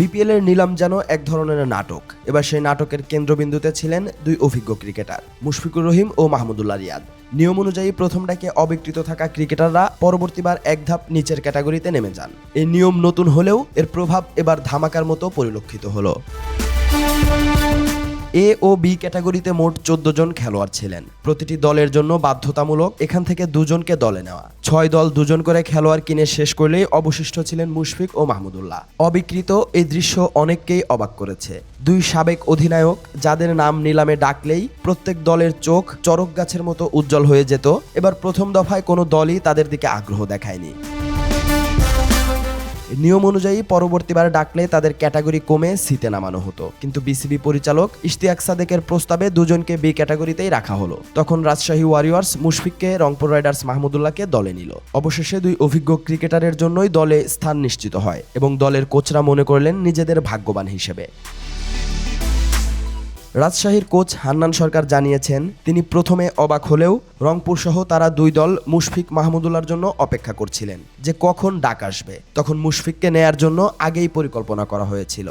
BPL এর নিলাম যেন এক ধরনের নাটক। এবার সেই নাটকের কেন্দ্রবিন্দুতে ছিলেন দুই অভিজ্ঞ ক্রিকেটার, মুশফিকুর রহিম ও মাহমুদুল্লাহ রিয়াদ। নিয়ম অনুযায়ী প্রথম ডাকে অবিকৃত থাকা ক্রিকেটাররা পরবর্তীবার এক ধাপ নিচের ক্যাটাগরিতে নেমে যান। এই নিয়ম নতুন হলেও এর প্রভাব এবার ধামাকার মতো পরিলক্ষিত হলো। এ ও বি ক্যাটাগরিতে মোট চোদ্দ জন খেলোয়াড় ছিলেন। প্রতিটি দলের জন্য বাধ্যতামূলক এখান থেকে দুজনকে দলে নেওয়া। ছয় দল দুজন করে খেলোয়াড় কিনে শেষ করলেই অবশিষ্ট ছিলেন মুশফিক ও মাহমুদুল্লাহ। অবিকৃত এই দৃশ্য অনেককেই অবাক করেছে। দুই সাবেক অধিনায়ক, যাদের নাম নিলামে ডাকলেই প্রত্যেক দলের চোখ চরক গাছের মতো উজ্জ্বল হয়ে যেত, এবার প্রথম দফায় কোনো দলই তাদের দিকে আগ্রহ দেখায়নি। নিয়ম অনুযায়ী পরবর্তীবার ডাকলে তাদের ক্যাটাগরি কমে সিতে নামানো হতো। কিন্তু বিসিবি পরিচালক ইশতিয়াক সাদেকের প্রস্তাবে দুজনকে বি ক্যাটাগরিতেই রাখা হলো। তখন রাজশাহী ওয়ারিয়র্স মুশফিককে রংপুর রাইডার্স মাহমুদুল্লাহকে দলে নিল। অবশেষে দুই অভিজ্ঞ ক্রিকেটারের জন্যই দলে স্থান নিশ্চিত হয় এবং দলের কোচরা মনে করলেন নিজেদের ভাগ্যবান হিসেবে। রাজশাহীর কোচ হান্নান সরকার জানিয়েছেন, তিনি প্রথমে অবাক হলেও রংপুর সহ তারা দুই দল মুশফিক মাহমুদুল্লার জন্য অপেক্ষা করছিলেন যে কখন ডাক আসবে। তখন মুশফিককে নেয়ার জন্য আগেই পরিকল্পনা করা হয়েছিল।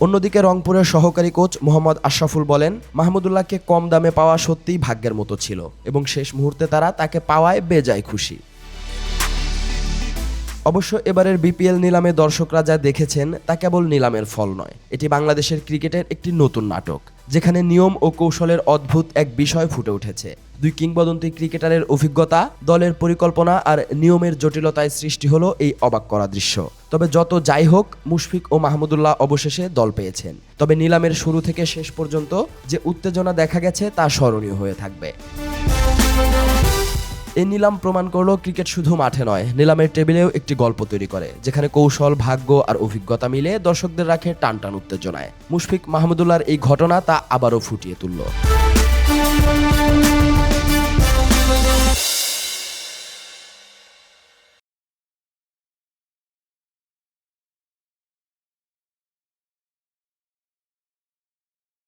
অন্যদিকে রংপুরের সহকারী কোচ মোহাম্মদ আশরাফুল বলেন, মাহমুদুল্লাহকে কম দামে পাওয়া সত্যিই ভাগ্যের মতো ছিল এবং শেষ মুহূর্তে তারা তাকে পাওয়ায় বেজায় খুশি। অবশ্য এবারের বিপিএল নিলামে দর্শকরা যা দেখেছেন তা কেবল নিলামের ফল নয়। এটি বাংলাদেশের ক্রিকেটের একটি নতুন নাটক, যেখানে নিয়ম ও কৌশলের অদ্ভুত এক বিষয় ফুটে উঠেছে। দুই কিংবদন্তি ক্রিকেটারের অভিজ্ঞতা, দলের পরিকল্পনা আর নিয়মের জটিলতায় সৃষ্টি হলো এই অবাক করা দৃশ্য। তবে যত যাই হোক, মুশফিক ও মাহমুদুল্লাহ অবশেষে দল পেয়েছেন। তবে নিলামের শুরু থেকে শেষ পর্যন্ত যে উত্তেজনা দেখা গেছে তা স্মরণীয় হয়ে থাকবে। এই নিলাম প্রমাণ করল ক্রিকেট শুধু মাঠে নয়, নিলামের টেবিলেও একটি গল্প তৈরি করে, যেখানে কৌশল, ভাগ্য আর অভিজ্ঞতা মিলে দর্শকদের রাখে টান টান উত্তেজনায়। মুশফিক মাহমুদুল্লাহর এই ঘটনা তা আবারও ফুটিয়ে তুলল।